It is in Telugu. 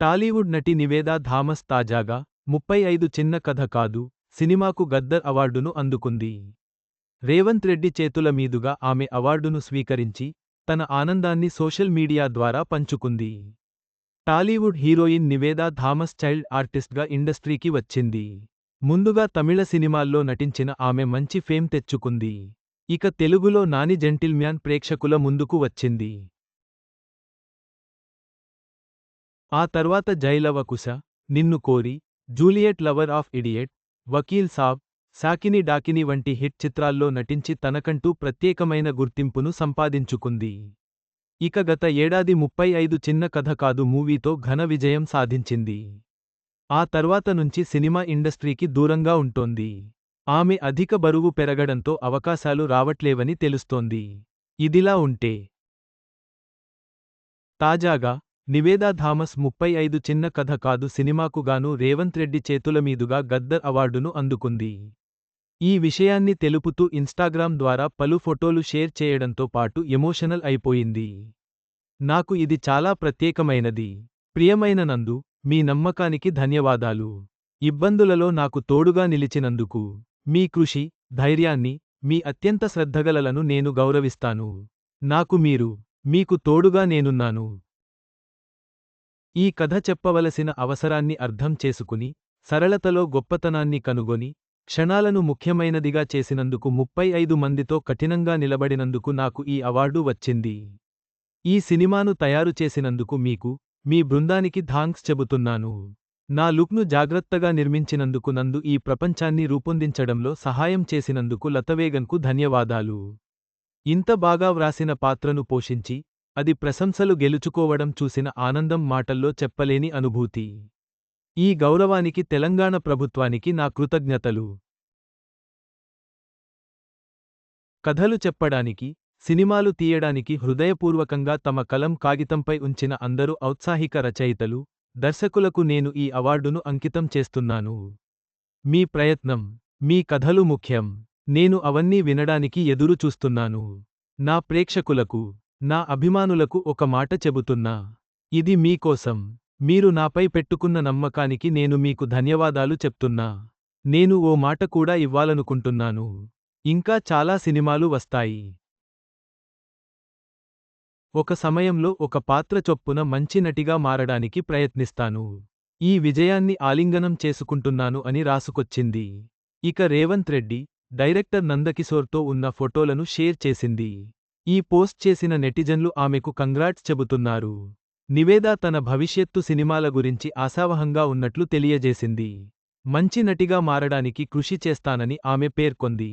టాలీవుడ్ నటి నివేదా థామస్ తాజాగా ముప్పై ఐదు చిన్న కథ కాదు సినిమాకు గద్దర్ అవార్డును అందుకుంది. రేవంత్ రెడ్డి చేతుల మీదుగా ఆమె అవార్డును స్వీకరించి తన ఆనందాన్ని సోషల్ మీడియా ద్వారా పంచుకుంది. టాలీవుడ్ హీరోయిన్ నివేదా థామస్ చైల్డ్ ఆర్టిస్ట్గా ఇండస్ట్రీకి వచ్చింది. ముందుగా తమిళ సినిమాల్లో నటించిన ఆమె మంచి ఫేమ్ తెచ్చుకుంది. ఇక తెలుగులో నాని జెంటిల్మ్యాన్ ప్రేక్షకుల ముందుకు వచ్చింది. ఆ తర్వాత జైలవకుశ నిన్ను Kori Juliet lover of idiot Vakeel Saab Saakini Daakini వంటి హిట్ చిత్రాల్లో నటించి తనకంటూ ప్రత్యేకమైన గుర్తింపును సంపాదించుకుంది. ఇక గత ఏడాది ముప్పై ఐదు చిన్న కథ కాదు మూవీతో ఘన విజయం సాధించింది. ఆ తర్వాత నుంచి సినిమా ఇండస్ట్రీకి దూరంగా ఉంటోంది. ఆమె అధిక బరువు పెరగడంతో అవకాశాలు రావట్లేవని తెలుస్తోంది. ఇదిలా ఉంటే. తాజాగా నివేదా థామస్ ముప్పై ఐదు చిన్న కథ కాదు సినిమాకు గాను రేవంత్ రెడ్డి చేతుల మీదుగా గద్దర్ అవార్డును అందుకుంది. ఈ విషయాన్ని తెలుపుతూ ఇన్స్టాగ్రామ్ ద్వారా పలు ఫోటోలు షేర్ చేయడంతో పాటు ఎమోషనల్ అయిపోయింది. నాకు ఇది చాలా ప్రత్యేకమైనది. ప్రియమైన నందు మీ నమ్మకానికి ధన్యవాదాలు. ఇబ్బందులలో నాకు తోడుగా నిలిచినందుకు మీ కృషి ధైర్యాన్ని మీ అత్యంత శ్రద్ధగలలను నేను గౌరవిస్తాను. నాకు మీరు మీకు తోడుగా నేనున్నాను. ఈ కథ చెప్పవలసిన అవసరాన్ని అర్థం చేసుకుని సరళతలో గొప్పతనాన్ని కనుగొని క్షణాలను ముఖ్యమైనదిగా చేసినందుకు ముప్పై ఐదు మందితో కఠినంగా నిలబడినందుకు నాకు ఈ అవార్డు వచ్చింది. ఈ సినిమాను తయారు చేసినందుకు మీకు మీ బృందానికి థాంక్స్ చెబుతున్నాను. నా లుక్ను జాగ్రత్తగా నిర్మించినందుకు నందు ఈ ప్రపంచాన్ని రూపొందించడంలో సహాయం చేసినందుకు లతవేగన్కు ధన్యవాదాలు. ఇంత బాగా వ్రాసిన పాత్రను పోషించి అది ప్రశంసలు గెలుచుకోవడం చూసిన ఆనందం మాటల్లో చెప్పలేని అనుభూతి. ఈ గౌరవానికి తెలంగాణ ప్రభుత్వానికి నా కృతజ్ఞతలు. కథలు చెప్పడానికి సినిమాలు తీయడానికి హృదయపూర్వకంగా తమ కలం కాగితంపై ఉంచిన అందరూ ఔత్సాహిక రచయితలు దర్శకులకు నేను ఈ అవార్డును అంకితం చేస్తున్నాను. మీ ప్రయత్నం మీ కథలు ముఖ్యం. నేను అవన్నీ వినడానికి ఎదురు చూస్తున్నాను నా ప్రేక్షకులకు నా అభిమానులకు ఒక మాట చెబుతున్నా. ఇది మీకోసం మీరు నాపై పెట్టుకున్న నమ్మకానికి నేను మీకు ధన్యవాదాలు చెప్తున్నా. నేను ఓ మాట కూడా ఇవ్వాలనుకుంటున్నాను. ఇంకా చాలా సినిమాలు వస్తాయి. ఒక సమయంలో ఒక పాత్ర చొప్పున మంచి నటిగా మారడానికి ప్రయత్నిస్తాను. ఈ విజయాన్ని ఆలింగనం చేసుకుంటున్నాను అని రాసుకొచ్చింది. ఇక రేవంత్ రెడ్డి డైరెక్టర్ నందకిశోర్తో ఉన్న ఫోటోలను షేర్ చేసింది. ఈ పోస్ట్ చేసిన నెటిజన్లు ఆమెకు కంగ్రాట్స్ చెబుతున్నారు. నివేదా తన భవిష్యత్తు సినిమాల గురించి ఆశావహంగా ఉన్నట్లు తెలియజేసింది. మంచి నటిగా మారడానికి కృషి చేస్తానని ఆమె పేర్కొంది.